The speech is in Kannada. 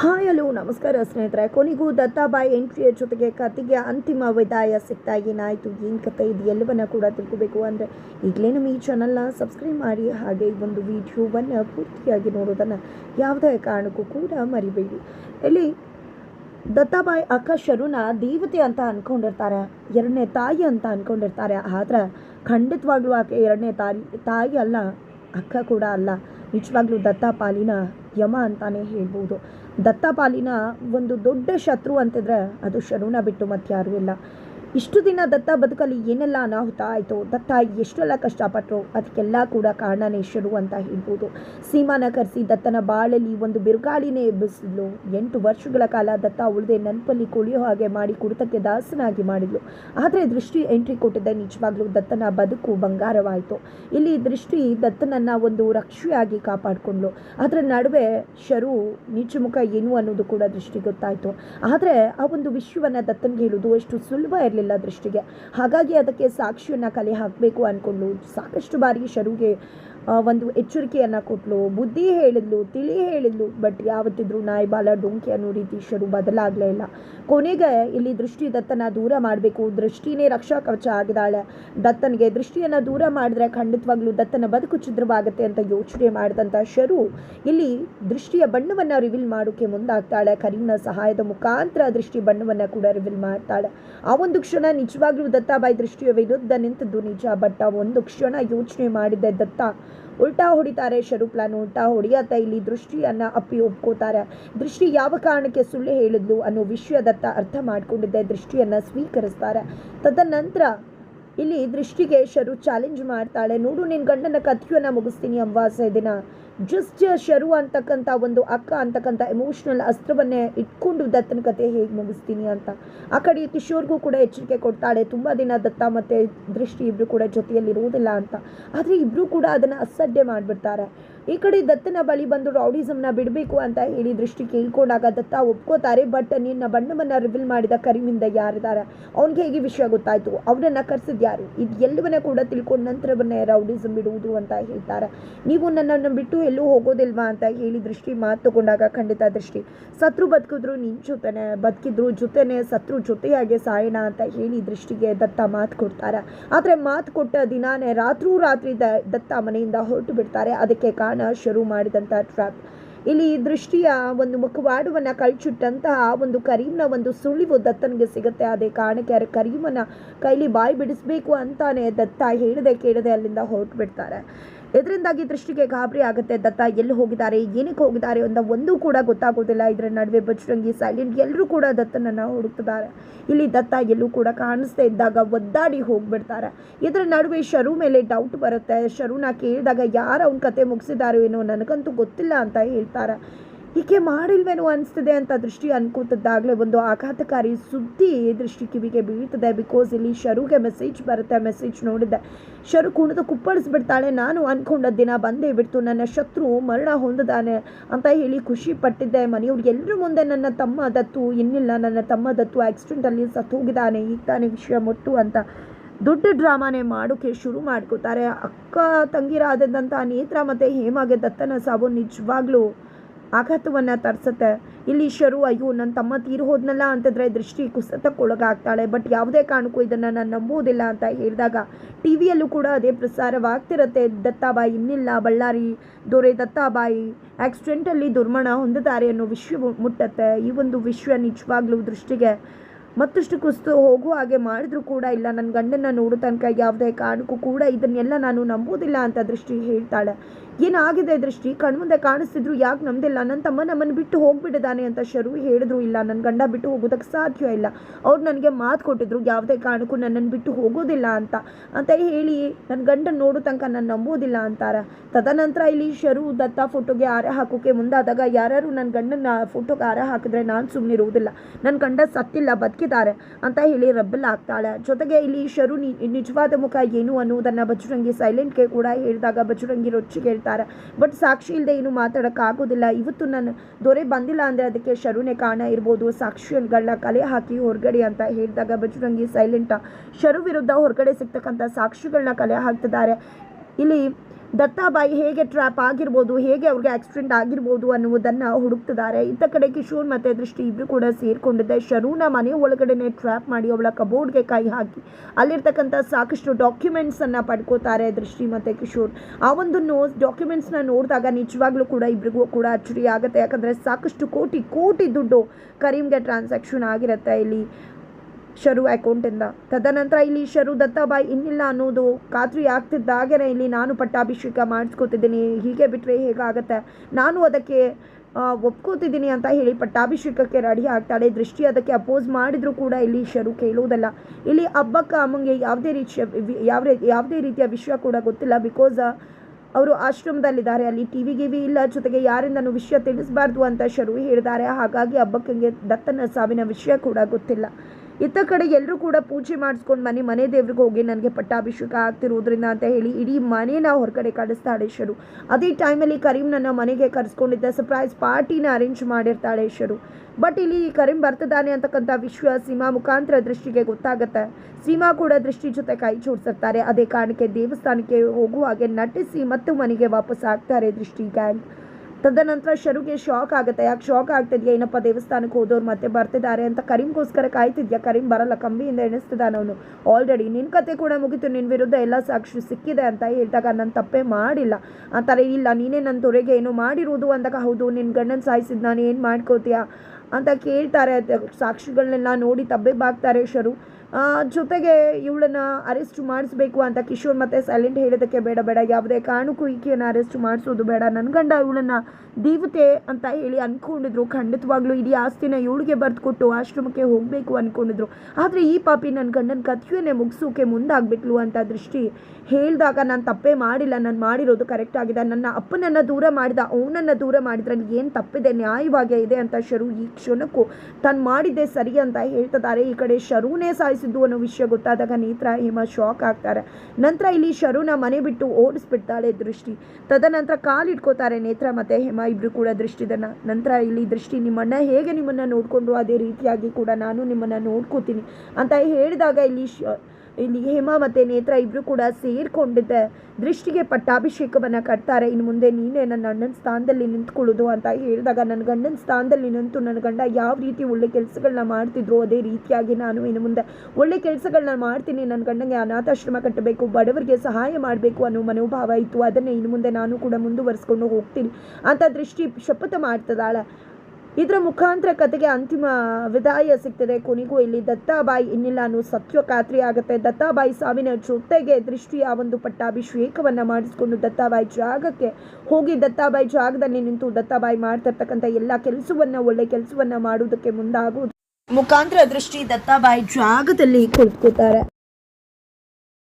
ಹಾಯ್, ಹಲೋ, ನಮಸ್ಕಾರ ಸ್ನೇಹಿತರೆ. ಕೊನೆಗೂ ದತ್ತಾಬಾಯಿ ಎಂಟ್ರಿಯ ಜೊತೆಗೆ ಕತೆಗೆ ಅಂತಿಮ ವಿದಾಯ ಸಿಗ್ತಾ ಏನಾಯಿತು? ಏನು ಕತೆ ಇದು? ಎಲ್ಲವನ್ನ ಕೂಡ ತಿಳ್ಕೋಬೇಕು ಅಂದರೆ ಈಗಲೇ ನಮ್ಮ ಈ ಚಾನಲ್ನ ಸಬ್ಸ್ಕ್ರೈಬ್ ಮಾಡಿ, ಹಾಗೆ ಈ ಒಂದು ವಿಡಿಯೋವನ್ನು ಪೂರ್ತಿಯಾಗಿ ನೋಡೋದನ್ನು ಯಾವುದೇ ಕಾರಣಕ್ಕೂ ಕೂಡ ಮರಿಬೇಡಿ. ಇಲ್ಲಿ ದತ್ತಾಬಾಯಿ ಶರುನ ದೇವತೆ ಅಂತ ಅಂದ್ಕೊಂಡಿರ್ತಾರೆ ಎರಡನೇ ತಾಯಿ ಅಂತ ಅಂದ್ಕೊಂಡಿರ್ತಾರೆ ಆದರೆ ಖಂಡಿತವಾಗ್ಲೂ ಆಕೆ ಎರಡನೇ ತಾಯಿ ತಾಯಿ ಅಲ್ಲ, ಅಕ್ಕ ಕೂಡ ಅಲ್ಲ. ನಿಜವಾಗ್ಲೂ ದತ್ತ ಪಾಲಿನ ಯಮ ಅಂತಾನೆ ಹೇಳ್ಬೋದು. ದತ್ತಪಾಲಿನ ಒಂದು ದೊಡ್ಡ ಶತ್ರು ಅಂತಿದ್ರೆ ಅದು ಶರುಣ ಬಿಟ್ಟು ಮತ್ತೆ ಯಾರೂ ಇಲ್ಲ. ಇಷ್ಟು ದಿನ ದತ್ತ ಬದುಕಲ್ಲಿ ಏನೆಲ್ಲ ಅನಾಹುತ ಆಯಿತು, ದತ್ತ ಎಷ್ಟೆಲ್ಲ ಕಷ್ಟಪಟ್ಟರು ಅದಕ್ಕೆಲ್ಲ ಕೂಡ ಕಾರಣನೇ ಶರು ಅಂತ ಹೇಳ್ಬೋದು. ಸೀಮಾನ ಕರೆಸಿ ದತ್ತನ ಬಾಳಲ್ಲಿ ಒಂದು ಬಿರುಗಾಳಿನೇ ಎಬ್ಬಿಸಿದ್ಲು ಎಂಟು ವರ್ಷಗಳ ಕಾಲ ದತ್ತ ಉಳಿದೇ ನೆನಪಲ್ಲಿ ಕುಳಿಯೋ ಹಾಗೆ ಮಾಡಿ ಕುಡಿತಕ್ಕೆ ದಾಸನಾಗಿ ಮಾಡಿದ್ಲು. ಆದರೆ ದೃಷ್ಟಿ ಎಂಟ್ರಿ ಕೊಟ್ಟಿದ್ದ ನಿಜವಾಗ್ಲೂ ದತ್ತನ ಬದುಕು ಬಂಗಾರವಾಯಿತು. ಇಲ್ಲಿ ದೃಷ್ಟಿ ದತ್ತನನ್ನ ಒಂದು ರಕ್ಷೆಯಾಗಿ ಕಾಪಾಡಿಕೊಂಡ್ಲು. ಅದರ ನಡುವೆ ಶರು ನಿಜಮುಖ ಏನು ಅನ್ನೋದು ಕೂಡ ದೃಷ್ಟಿ ಗೊತ್ತಾಯಿತು. ಆದರೆ ಆ ಒಂದು ವಿಷಯವನ್ನು ದತ್ತನಿಗೆ ಹೇಳೋದು ಅಷ್ಟು ಸುಲಭ ಇರಲಿಲ್ಲ. ದೃಷ್ಟಿಗೆ. ಹಾಗಾಗಿ ಅದಕ್ಕೆ ಸಾಕ್ಷಿಯನ್ನು ಕಲೆ ಹಾಕಬೇಕು ಅಂದ್ಕೊಂಡು ಸಾಕಷ್ಟು ಬಾರಿ ಶರುಗೆ ಒಂದು ಎಚ್ಚರಿಕೆಯನ್ನು ಕೊಟ್ಲು. ಬುದ್ಧಿ ಹೇಳಿದ್ಲು, ತಿಳಿ ಹೇಳಿದ್ಲು ಬಟ್ ಯಾವತ್ತಿದ್ರು ನಾಯಿ ಬಾಲ, ಡೊಂಕಿ ಅನ್ನೋ ರೀತಿ ಶರು ಬದಲಾಗಲೇ ಇಲ್ಲ. ಕೊನೆಗೆ ಇಲ್ಲಿ ದೃಷ್ಟಿ ದತ್ತನ ದೂರ ಮಾಡಬೇಕು. ದೃಷ್ಟಿನೇ ರಕ್ಷಾ ಕವಚ ಆಗಿದ್ದಾಳೆ. ದತ್ತನಿಗೆ ದೃಷ್ಟಿಯನ್ನು ದೂರ ಮಾಡಿದ್ರೆ ಖಂಡಿತವಾಗ್ಲೂ ದತ್ತನ ಬದುಕು ಛಿದ್ರವಾಗುತ್ತೆ ಅಂತ ಯೋಚನೆ ಮಾಡಿದಂಥ ಶರು ಇಲ್ಲಿ ದೃಷ್ಟಿಯ ಬಣ್ಣವನ್ನು ರಿವೀಲ್ ಮಾಡೋಕ್ಕೆ ಮುಂದಾಗ್ತಾಳೆ. ಕರಿನ ಸಹಾಯದ ಮುಖಾಂತರ ದೃಷ್ಟಿ ಬಣ್ಣವನ್ನು ಕೂಡ ರಿವೀಲ್ ಮಾಡ್ತಾಳೆ. ಆ ಒಂದು ಕ್ಷಣ ನಿಜವಾಗ್ಲೂ ದತ್ತಾಬಾಯಿ ದೃಷ್ಟಿಯ ವಿರುದ್ಧ ನಿಂತದ್ದು ನಿಜ ಬಟ್ ಆ ಒಂದು ಕ್ಷಣ ಯೋಚನೆ ಮಾಡಿದ್ದೆ ದತ್ತ. ಉಲ್ಟಾ ಹೊಡಿತಾರೆ ಶರು ಪ್ಲಾನ್ ಉಲ್ಟಾ ಹೊಡಿಯತ್ತ ಇಲ್ಲಿ ದೃಷ್ಟಿಯನ್ನ ಅಪ್ಪಿ ಒಪ್ಕೋತಾರೆ. ದೃಷ್ಟಿ ಯಾವ ಕಾರಣಕ್ಕೆ ಸುಳ್ಳು ಹೇಳಿದ್ಲು ಅನ್ನೋ ವಿಷಯದತ್ತ ಅರ್ಥ ಮಾಡ್ಕೊಂಡಿದ್ದೆ, ದೃಷ್ಟಿಯನ್ನ ಸ್ವೀಕರಿಸ್ತಾರೆ. ತದನಂತರ ಇಲ್ಲಿ ದೃಷ್ಟಿಗೆ ಶರು ಚಾಲೆಂಜ್ ಮಾಡ್ತಾಳೆ. ನೋಡು ನಿನ್ನ ಗಂಡನ ಕಥೆಯನ್ನು ಮುಗಿಸ್ತೀನಿ ಅಮಾವಾಸ್ಯ ದಿನ. ಜಸ್ಟ್ ಶರು ಅಂತಕ್ಕಂಥ ಒಂದು ಅಕ್ಕ ಅಂತಕ್ಕಂಥ ಎಮೋಷ್ನಲ್ ಅಸ್ತ್ರವನ್ನೇ ಇಟ್ಕೊಂಡು ದತ್ತನ ಕತೆ ಹೇಗೆ ಮುಗಿಸ್ತೀನಿ ಅಂತ. ಆ ಕಡೆ ಕಿಶೋರ್ಗೂ ಕೂಡ ಎಚ್ಚರಿಕೆ ಕೊಡ್ತಾಳೆ. ತುಂಬ ದಿನ ದತ್ತ ಮತ್ತು ದೃಷ್ಟಿ ಇಬ್ಬರು ಕೂಡ ಜೊತೆಯಲ್ಲಿರುವುದಿಲ್ಲ ಅಂತ. ಆದರೆ ಇಬ್ಬರು ಕೂಡ ಅದನ್ನು ಅಸಡ್ಡೆ ಮಾಡಿಬಿಡ್ತಾರೆ. ಈ ಕಡೆ ದತ್ತನ ಬಳಿ ಬಂದು ರೌಡಿಸಮ್ನ ಬಿಡಬೇಕು ಅಂತ ಹೇಳಿ ದೃಷ್ಟಿ ಕೇಳ್ಕೊಂಡಾಗ ದತ್ತ ಒಪ್ಕೋತಾರೆ ಬಟ್ ನಿನ್ನ ಬಣ್ಣವನ್ನು ರಿವೀಲ್ ಮಾಡಿದ ಕರಿಮಿಂದ ಯಾರಿದ್ದಾರೆ? ಅವ್ನಿಗೆ ಹೇಗೆ ವಿಷಯ ಗೊತ್ತಾಯಿತು? ಅವನನ್ನ ಕರ್ಸಿದ್ ಯಾರು? ಇದು ಎಲ್ಲವನ್ನ ಕೂಡ ತಿಳ್ಕೊಂಡ ನಂತರವನ್ನೇ ರೌಡಿಸಮ್ ಬಿಡುವುದು ಅಂತ ಹೇಳ್ತಾರೆ. ನೀವು ನನ್ನನ್ನು ಬಿಟ್ಟು ಎಲ್ಲೂ ಹೋಗೋದಿಲ್ವಾ ಅಂತ ಹೇಳಿ ದೃಷ್ಟಿ ಮಾತು ತಗೊಂಡಾಗ ಖಂಡಿತ ದೃಷ್ಟಿ. ಸತ್ರು ಬದುಕಿದ್ರು ನಿನ್ ಜೊತೆನೆ, ಬದುಕಿದ್ರು ಜೊತೆನೆ ಸತ್ರು ಜೊತೆಯಾಗೆ ಸಾಯೋಣ ಅಂತ ಹೇಳಿ ದೃಷ್ಟಿಗೆ ದತ್ತ ಮಾತು ಕೊಡ್ತಾರೆ. ಆದರೆ ಮಾತು ಕೊಟ್ಟ ದಿನಾನೇ ರಾತ್ರೂ ರಾತ್ರಿ ದತ್ತ ಮನೆಯಿಂದ ಹೊರಟು ಬಿಡ್ತಾರೆ. ಅದಕ್ಕೆ ಕಾರಣ ಶುರು ಮಾಡಿದಂತಹ ಟ್ರ್ಯಾಪ್. ಇಲ್ಲಿ ದೃಷ್ಟಿಯ ಒಂದು ಮುಖವಾಡವನ್ನು ಕಳ್ಚಿಟ್ಟಂತಹ ಒಂದು ಕರೀಮ್ನ ಒಂದು ಸುಳಿವು ದತ್ತನಿಗೆ ಸಿಗುತ್ತೆ. ಅದೇ ಕಾರಣಕ್ಕೆ ಆ ಕರೀಮನ ಕೈಲಿ ಬಾಯಿ ಬಿಡಿಸ್ಬೇಕು ಅಂತಾನೆ ದತ್ತ ಹೇಳದೆ ಕೇಳದೆ ಅಲ್ಲಿಂದ ಹೊರಟು ಬಿಡ್ತಾರೆ. ಇದರಿಂದಾಗಿ ದೃಷ್ಟಿಗೆ ಗಾಬರಿ ಆಗುತ್ತೆ. ದತ್ತ ಎಲ್ಲಿ ಹೋಗಿದ್ದಾರೆ, ಏನಕ್ಕೆ ಹೋಗಿದ್ದಾರೆ ಅಂತ ಒಂದೂ ಕೂಡ ಗೊತ್ತಾಗೋದಿಲ್ಲ. ಇದರ ನಡುವೆ ಬಜರಂಗಿ ಸೈಲೆಂಟ್ ಎಲ್ಲರೂ ಕೂಡ ದತ್ತನನ್ನು ಹುಡುಕ್ತಿದ್ದಾರೆ. ಇಲ್ಲಿ ದತ್ತ ಎಲ್ಲೂ ಕೂಡ ಕಾಣಿಸ್ತಾ ಇದ್ದಾಗ ಒದ್ದಾಡಿ ಹೋಗ್ಬಿಡ್ತಾರೆ. ಇದರ ನಡುವೆ ಶರು ಮೇಲೆ ಡೌಟ್ ಬರುತ್ತೆ. ಶರುನ ಕೇಳಿದಾಗ ಯಾರು ಅವ್ನ ಕತೆ ಮುಗಿಸಿದಾರೋ ಏನೋ ನನಗಂತೂ ಗೊತ್ತಿಲ್ಲ ಅಂತ ಹೇಳ್ತಾರೆ. ಹೀಗೆ ಮಾಡಿಲ್ವೇನೋ ಅನಿಸ್ತದೆ ಅಂತ ದೃಷ್ಟಿ ಅನ್ಕೋತದ್ದಾಗಲೇ ಒಂದು ಆಘಾತಕಾರಿ ಸುದ್ದಿ ದೃಷ್ಟಿ ಕಿವಿಗೆ ಬೀಳ್ತದೆ ಬಿಕಾಸ್ ಇಲ್ಲಿ ಶರುಗೆ ಮೆಸೇಜ್ ಬರುತ್ತೆ ಮೆಸೇಜ್ ನೋಡಿದ್ದೆ. ಶರು ಕುಣಿದು ಕುಪ್ಪಳಿಸ್ಬಿಡ್ತಾಳೆ. ನಾನು ಅನ್ಕೊಂಡ ದಿನ ಬಂದೇ ಬಿಡ್ತು. ನನ್ನ ಶತ್ರು ಮರಣ ಹೊಂದದಾನೆ ಅಂತ ಹೇಳಿ ಖುಷಿ ಪಟ್ಟಿದ್ದೆ. ಮನೆಯವ್ರು ಎಲ್ಲರ ಮುಂದೆ ನನ್ನ ತಮ್ಮ ದತ್ತು, ಇನ್ನಿಲ್ಲ ನನ್ನ ತಮ್ಮ ದತ್ತು ಆಕ್ಸಿಡೆಂಟಲ್ಲಿ ಸತ್ತು ಹೋಗಿದ್ದಾನೆ ಈಗ ತಾನೇ ವಿಷಯ ಮುಟ್ಟು ಅಂತ ದೊಡ್ಡ ಡ್ರಾಮಾನೇ ಮಾಡೋಕ್ಕೆ ಶುರು ಮಾಡ್ಕೋತಾರೆ. ಅಕ್ಕ ತಂಗಿರಾದಂಥ ನೇತ್ರ ಮತ್ತು ಹೇಮಾಗೆ ದತ್ತನ ಸಾವು ನಿಜವಾಗ್ಲೂ ಆಘಾತವನ್ನು ತರಿಸುತ್ತೆ. ಇಲ್ಲಿ ಶರು, ಅಯ್ಯೋ ನನ್ನ ತಮ್ಮ ತೀರು ಹೋದ್ನಲ್ಲ ಅಂತಂದರೆ ದೃಷ್ಟಿ ಕುಸಿತಕ್ಕೊಳಗಾಗ್ತಾಳೆ. ಬಟ್ ಯಾವುದೇ ಕಾರಣಕ್ಕೂ ಇದನ್ನು ನಾನು ನಂಬುವುದಿಲ್ಲ ಅಂತ ಹೇಳಿದಾಗ ಟಿ ವಿಯಲ್ಲೂ ಕೂಡ ಅದೇ ಪ್ರಸಾರವಾಗ್ತಿರುತ್ತೆ. ದತ್ತಾಬಾಯಿ ಇನ್ನಿಲ್ಲ. ಬಳ್ಳಾರಿ ದೊರೆ ದತ್ತಾಬಾಯಿ ಆಕ್ಸಿಡೆಂಟಲ್ಲಿ ದುರ್ಮಣ ಹೊಂದಿದ್ದಾರೆ ಅನ್ನೋ ವಿಶ್ವ ಮುಟ್ಟತ್ತೆ. ಈ ಒಂದು ವಿಶ್ವ ನಿಜವಾಗ್ಲೂ ದೃಷ್ಟಿಗೆ ಮತ್ತಷ್ಟು ಕುಸಿತು ಹೋಗುವ ಹಾಗೆ ಮಾಡಿದ್ರು ಕೂಡ ಇಲ್ಲ. ನನ್ನ ಗಂಡನ ನೋಡೋ ತನಕ ಯಾವುದೇ ಕಾರಣಕ್ಕೂ ಕೂಡ ಇದನ್ನೆಲ್ಲ ನಾನು ನಂಬೋದಿಲ್ಲ ಅಂತ ದೃಷ್ಟಿ ಹೇಳ್ತಾಳೆ. ಏನಾಗಿದೆ ದೃಷ್ಟಿ? ಕಣ್ಮುಂದೆ ಕಾಣಿಸ್ತಿದ್ರು, ಯಾಕೆ ನಮ್ದಿಲ್ಲ? ನನ್ನ ತಮ್ಮ ನಮ್ಮನ್ನು ಬಿಟ್ಟು ಹೋಗ್ಬಿಟ್ಟಿದ್ದಾನೆ ಅಂತ ಶರು ಹೇಳಿದ್ರು ಇಲ್ಲ. ನನ್ನ ಗಂಡ ಬಿಟ್ಟು ಹೋಗೋದಕ್ಕೆ ಸಾಧ್ಯ ಇಲ್ಲ. ಅವ್ರು ನನಗೆ ಮಾತು ಕೊಟ್ಟಿದ್ರು, ಯಾವುದೇ ಕಾರಣಕ್ಕೂ ನನ್ನನ್ನು ಬಿಟ್ಟು ಹೋಗೋದಿಲ್ಲ ಅಂತ. ಅಂತ ಹೇಳಿ ನನ್ನ ಗಂಡನ ನೋಡೋ ತನಕ ನಾನು ನಂಬೋದಿಲ್ಲ ಅಂತಾರೆ. ತದನಂತರ ಇಲ್ಲಿ ಶರು ದತ್ತ ಫೋಟೋಗೆ ಆರ ಹಾಕೋಕೆ ಮುಂದಾದಾಗ ಯಾರು ನನ್ನ ಗಂಡನ ಫೋಟೋಗೆ ಆರ ಹಾಕಿದ್ರೆ ನಾನು ಸುಮ್ಮನೆ ಇರುವುದಿಲ್ಲ ನನ್ನ ಗಂಡ ಸತ್ತಿಲ್ಲ, ಬದುಕಿದ್ದಾರೆ ಅಂತ ಹೇಳಿ ರಬ್ಬಲ್ ಆಗ್ತಾಳೆ ಜೊತೆಗೆ ಇಲ್ಲಿ ಶರು ನಿಜವಾದ ಮುಖ ಏನು ಅನ್ನೋದನ್ನು ಬಜರಂಗಿ ಸೈಲೆಂಟ್ಗೆ ಕೂಡ ಹೇಳಿದಾಗ ಬಜರಂಗಿ ರೊಚ್ಚಿಗೆ ಹೇಳ್ತಾರೆ. ಬಟ್ ಸಾಕ್ಷಿ ಇಲ್ಲದೆ ಏನು ಮಾತಾಡೋಕ್ಕಾಗೋದಿಲ್ಲ. ಇವತ್ತು ನನ್ನ ದೊರೆ ಬಂದಿಲ್ಲ ಅಂದರೆ ಅದಕ್ಕೆ ಶರುಣೆ ಕಾರಣ ಇರ್ಬೋದು. ಸಾಕ್ಷಿಗಳನ್ನ ಕಲೆ ಹಾಕಿ ಹೊರಗಡೆ ಅಂತ ಹೇಳಿದಾಗ ಬಜರಂಗಿ ಸೈಲೆಂಟ. ಶರು ವಿರುದ್ಧ ಹೊರಗಡೆ ಸಿಗ್ತಕ್ಕಂಥ ಸಾಕ್ಷಿಗಳನ್ನ ಕಲೆ ಹಾಕ್ತಿದ್ದಾರೆ. ಇಲ್ಲಿ ದತ್ತಾಬಾಯಿ ಹೇಗೆ ಟ್ರ್ಯಾಪ್ ಆಗಿರ್ಬೋದು, ಹೇಗೆ ಅವ್ರಿಗೆ ಆಕ್ಸಿಡೆಂಟ್ ಆಗಿರ್ಬೋದು ಅನ್ನುವುದನ್ನು ಹುಡುಕ್ತಿದ್ದಾರೆ. ಇತ್ತ ಕಡೆ ಕಿಶೋರ್ ಮತ್ತು ದೃಷ್ಟಿ ಇಬ್ಬರು ಕೂಡ ಸೇರಿಕೊಂಡಿದ್ದೆ ಶರೂನ ಮನೆ ಒಳಗಡೆನೆ ಟ್ರ್ಯಾಪ್ ಮಾಡಿ ಅವಳ ಕಬೋರ್ಡ್ಗೆ ಕೈ ಹಾಕಿ ಅಲ್ಲಿರ್ತಕ್ಕಂಥ ಸಾಕಷ್ಟು ಡಾಕ್ಯುಮೆಂಟ್ಸನ್ನು ಪಡ್ಕೋತಾರೆ ದೃಷ್ಟಿ ಮತ್ತು ಕಿಶೋರ್. ಆ ಒಂದು ನೋ ಡಾಕ್ಯುಮೆಂಟ್ಸ್ನ ನೋಡಿದಾಗ ನಿಜವಾಗ್ಲೂ ಕೂಡ ಇಬ್ಬರಿಗೂ ಕೂಡ ಅಚ್ಚರಿ ಆಗುತ್ತೆ. ಯಾಕಂದರೆ ಸಾಕಷ್ಟು ಕೋಟಿ ಕೋಟಿ ದುಡ್ಡು ಕರೀಮ್ಗೆ ಟ್ರಾನ್ಸಾಕ್ಷನ್ ಆಗಿರುತ್ತೆ ಇಲ್ಲಿ. ಶರು ಅಕೌಂಟಿಂದ. ತದನಂತರ ಇಲ್ಲಿ ಶರು ದತ್ತಾಬಾಯಿ ಇನ್ನಿಲ್ಲ ಅನ್ನೋದು ಖಾತ್ರಿ ಆಗ್ತಿದ್ದಾಗನೇ ಇಲ್ಲಿ ನಾನು ಪಟ್ಟಾಭಿಷೇಕ ಮಾಡಿಸ್ಕೊತಿದ್ದೀನಿ. ಹೀಗೆ ಬಿಟ್ಟರೆ ಹೇಗಾಗತ್ತೆ? ನಾನು ಅದಕ್ಕೆ ಒಪ್ಕೋತಿದ್ದೀನಿ ಅಂತ ಹೇಳಿ ಪಟ್ಟಾಭಿಷೇಕಕ್ಕೆ ರೆಡಿ ಆಗ್ತಾಳೆ. ದೃಷ್ಟಿ ಅದಕ್ಕೆ ಅಪೋಸ್ ಮಾಡಿದರೂ ಕೂಡ ಇಲ್ಲಿ ಶರು ಕೇಳೋದಲ್ಲ. ಇಲ್ಲಿ ಹಬ್ಬಕ್ಕ ಅಮ್ಮಂಗೆ ಯಾವುದೇ ರೀತಿಯ ಯಾವ ಯಾವುದೇ ರೀತಿಯ ವಿಷಯ ಕೂಡ ಗೊತ್ತಿಲ್ಲ. ಬಿಕಾಸ್ ಅವರು ಆಶ್ರಮದಲ್ಲಿದ್ದಾರೆ. ಅಲ್ಲಿ ಟಿ ವಿ ಗಿವಿ ಇಲ್ಲ. ಜೊತೆಗೆ ಯಾರಿಂದನೂ ವಿಷಯ ತಿಳಿಸಬಾರ್ದು ಅಂತ ಶರು ಹೇಳಿದ್ದಾರೆ. ಹಾಗಾಗಿ ಹಬ್ಬಕ್ಕಂಗೆ ದತ್ತನ ಸಾವಿನ ವಿಷಯ ಕೂಡ ಗೊತ್ತಿಲ್ಲ. ಇತ್ತ ಕಡೆ ಎಲ್ಲರೂ ಕೂಡ ಪೂಜೆ ಮಾಡಿಸ್ಕೊಂಡು ಮನೆ ಮನೆ ದೇವ್ರಿಗೆ ಹೋಗಿ ನನಗೆ ಪಟ್ಟಾಭಿಷೇಕ ಆಗ್ತಿರೋದ್ರಿಂದ ಅಂತ ಹೇಳಿ ಇಡೀ ಮನೇನ ಹೊರಗಡೆ ಕಳಿಸ್ತಾಳೆ ಶರು. ಅದೇ ಟೈಮಲ್ಲಿ ಕರೀಂ ನನ್ನ ಮನೆಗೆ ಕರೆಸ್ಕೊಂಡಿದ್ದ ಸರ್ಪ್ರೈಸ್ ಪಾರ್ಟಿನ ಅರೇಂಜ್ ಮಾಡಿರ್ತಾಳೆ ಶರು. ಬಟ್ ಇಲ್ಲಿ ಕರೀಂ ಬರ್ತದಾನೆ ಅಂತಕ್ಕಂಥ ವಿಶ್ವ ಸೀಮಾ ಮುಖಾಂತರ ದೃಷ್ಟಿಗೆ ಗೊತ್ತಾಗುತ್ತೆ. ಸೀಮಾ ಕೂಡ ದೃಷ್ಟಿ ಜೊತೆ ಕೈ ಜೋಡಿಸಿರ್ತಾರೆ. ಅದೇ ಕಾರಣಕ್ಕೆ ದೇವಸ್ಥಾನಕ್ಕೆ ಹೋಗುವಾಗೆ ನಟಿಸಿ ಮತ್ತು ಮನೆಗೆ ವಾಪಸ್ ಆಗ್ತಾರೆ ದೃಷ್ಟಿ ಗ್ಯಾಂಗ್ ತದನಂತರ ಶರುಗೆ ಶಾಕ್ ಆಗುತ್ತೆ. ಯಾಕೆ ಶಾಕ್ ಆಗ್ತಿದ್ಯಾ? ಏನಪ್ಪ ದೇವಸ್ಥಾನಕ್ಕೆ ಹೋದವ್ರು ಮತ್ತೆ ಬರ್ತಿದ್ದಾರೆ ಅಂತ ಕರೀಂಗೋಸ್ಕರ ಕಾಯ್ತಿದ್ಯಾ? ಕರೀಂ ಬರಲ್ಲ, ಕಂಬಿಯಿಂದ ಎಣಿಸ್ತಿದ್ದಾನೆ ಅವನು. ಆಲ್ರೆಡಿ ನಿನ್ನ ಕತೆ ಕೂಡ ಮುಗಿತು ನಿನ್ನ ವಿರುದ್ಧ ಎಲ್ಲ ಸಾಕ್ಷಿ ಸಿಕ್ಕಿದೆ ಅಂತ ಹೇಳಿದಾಗ ನಾನು ತಪ್ಪೇ ಮಾಡಿಲ್ಲ. ಆ ಥರ ಇಲ್ಲ, ನೀನೇ ನನ್ನ ತೊರೆಗೆ ಏನು ಮಾಡಿರೋದು ಅಂದಾಗ ಹೌದು ನಿನ್ನ ಗಂಡನ ಸಾಯಿಸಿದ್ ನಾನು ಏನು ಮಾಡ್ಕೋತೀಯಾ? ಅಂತ ಕೇಳ್ತಾರೆ. ಸಾಕ್ಷಿಗಳನ್ನೆಲ್ಲ ನೋಡಿ ತಬ್ಬೆ ಬಾಗ್ತಾರೆ ಶರು. ಜೊತೆಗೆ ಇವಳನ್ನು ಅರೆಸ್ಟ್ ಮಾಡಿಸ್ಬೇಕು ಅಂತ ಕಿಶೋರ್ ಮತ್ತು ಸೈಲೆಂಟ್ ಹೇಳೋದಕ್ಕೆ ಬೇಡ ಬೇಡ. ಯಾವುದೇ ಕಾರಣಕ್ಕೂ ಈಕೆಯನ್ನು ಅರೆಸ್ಟ್ ಮಾಡಿಸೋದು ಬೇಡ. ನನ್ನ ಗಂಡ ಇವಳನ್ನು ದೇವತೆ ಅಂತ ಹೇಳಿ ಅಂದ್ಕೊಂಡಿದ್ರು ಖಂಡಿತವಾಗ್ಲೂ ಇಡೀ ಆಸ್ತಿನ ಇವಳಿಗೆ ಬರೆದುಕೊಟ್ಟು ಆಶ್ರಮಕ್ಕೆ ಹೋಗಬೇಕು ಅಂದ್ಕೊಂಡಿದ್ರು ಆದರೆ ಈ ಪಾಪಿ ನನ್ನ ಗಂಡನ ಕಥೆಯನ್ನೇ ಮುಗಿಸೋಕೆ ಮುಂದಾಗ್ಬಿಟ್ಲು ಅಂತ ದೃಷ್ಟಿ ಹೇಳಿದಾಗ ನಾನು ತಪ್ಪೇ ಮಾಡಿಲ್ಲ. ನಾನು ಮಾಡಿರೋದು ಕರೆಕ್ಟ್ ಆಗಿದೆ. ನನ್ನ ಅಪ್ಪನನ್ನು ದೂರ ಮಾಡಿದ, ಅವನನ್ನು ದೂರ ಮಾಡಿದ್ರಲ್ಲಿ ಏನು ತಪ್ಪಿದೆ ನ್ಯಾಯವಾಗೇ ಇದೆ ಅಂತ ಶರು ಈ ಕ್ಷಣಕ್ಕೂ ತಾನು ಮಾಡಿದ್ದೆ ಸರಿ ಅಂತ ಹೇಳ್ತಿದ್ದಾರೆ. ಈ ಕಡೆ ಶರುನೇ ಸಾಯಿಸಿದ್ದು ಅನ್ನೋ ವಿಷಯ ಗೊತ್ತಾದಾಗ ನೇತ್ರ, ಹೇಮ ಶಾಕ್ ಆಗ್ತಾರೆ. ನಂತರ ಇಲ್ಲಿ ಶರುನ ಮನೆ ಬಿಟ್ಟು ಓಡಿಸ್ಬಿಡ್ತಾಳೆ ದೃಷ್ಟಿ. ತದನಂತರ ಕಾಲಿಟ್ಕೋತಾರೆ ನೇತ್ರ ಮತ್ತು ಹೇಮ ಇಬ್ರು ಕೂಡ ದೃಷ್ಟಿದನ್ನ. ನಂತರ ಇಲ್ಲಿ ದೃಷ್ಟಿ ನಿಮ್ಮನ್ನ ಹೇಗೆ ನಿಮ್ಮನ್ನು ನೋಡಿಕೊಂಡು ಅದೇ ರೀತಿಯಾಗಿ ಕೂಡ ನಾನು ನಿಮ್ಮನ್ನು ನೋಡ್ಕೋತೀನಿ. ಅಂತ ಹೇಳಿದಾಗ ಇಲ್ಲಿ ಶ ಇಲ್ಲಿ ಹೇಮ ಮತ್ತು ನೇತ್ರ ಇಬ್ಬರು ಕೂಡ ಸೇರಿಕೊಂಡಿದ್ದೆ. ದೃಷ್ಟಿಗೆ ಪಟ್ಟಾಭಿಷೇಕವನ್ನು ಕಟ್ತಾರೆ. ಇನ್ನು ಮುಂದೆ ನೀನೇ ನನ್ನ ಅಣ್ಣನ ಸ್ಥಾನದಲ್ಲಿ ನಿಂತ್ಕೊಳ್ಳೋದು ಅಂತ ಹೇಳಿದಾಗ ನನ್ನ ಗಂಡನ ಸ್ಥಾನದಲ್ಲಿ ನಿಂತು ನನ್ನ ಗಂಡ ಯಾವ ರೀತಿ ಒಳ್ಳೆ ಕೆಲಸಗಳನ್ನ ಮಾಡ್ತಿದ್ರು ಅದೇ ರೀತಿಯಾಗಿ ನಾನು ಇನ್ನು ಮುಂದೆ ಒಳ್ಳೆ ಕೆಲಸಗಳನ್ನ ಮಾಡ್ತೀನಿ. ನನ್ನ ಗಂಡನಿಗೆ ಅನಾಥಾಶ್ರಮ ಕಟ್ಟಬೇಕು, ಬಡವರಿಗೆ ಸಹಾಯ ಮಾಡಬೇಕು ಅನ್ನೋ ಮನೋಭಾವ ಇತ್ತು. ಅದನ್ನೇ ಇನ್ನು ಮುಂದೆ ನಾನು ಕೂಡ ಮುಂದುವರಿಸ್ಕೊಂಡು ಹೋಗ್ತೀನಿ ಅಂತ ದೃಷ್ಟಿ ಶಪಥ ಮಾಡ್ತಿದ್ದಾಳೆ. ಇದರ ಮುಖಾಂತರ ಕತೆಗೆ ಅಂತಿಮ ವಿದಾಯ ಸಿಗ್ತದೆ. ಕೊನೆಗೂ ಇಲ್ಲಿ ದತ್ತಾಬಾಯಿ ಇನ್ನಿಲ್ಲ ಅನ್ನೋ ಸತ್ಯ ಖಾತ್ರಿ ಆಗುತ್ತೆ. ದತ್ತಾಬಾಯಿ ಸಾವಿನ ಜೊತೆಗೆ ದೃಷ್ಟಿಯ ಒಂದು ಪಟ್ಟಾಭಿಷೇಕವನ್ನು ಮಾಡಿಸ್ಕೊಂಡು ದತ್ತಾಬಾಯಿ ಜಾಗಕ್ಕೆ ಹೋಗಿ ದತ್ತಾಬಾಯಿ ಜಾಗದಲ್ಲಿ ನಿಂತು ದತ್ತಾಬಾಯಿ ಮಾಡ್ತಿರ್ತಕ್ಕಂಥ ಎಲ್ಲ ಕೆಲಸವನ್ನು, ಒಳ್ಳೆ ಕೆಲಸವನ್ನು ಮಾಡುವುದಕ್ಕೆ ಮುಂದಾಗುವುದು. ಮುಖಾಂತರ ದೃಷ್ಟಿ ದತ್ತಾಬಾಯಿ ಜಾಗದಲ್ಲಿ ಕುಳಿತುಕೋತಾರೆ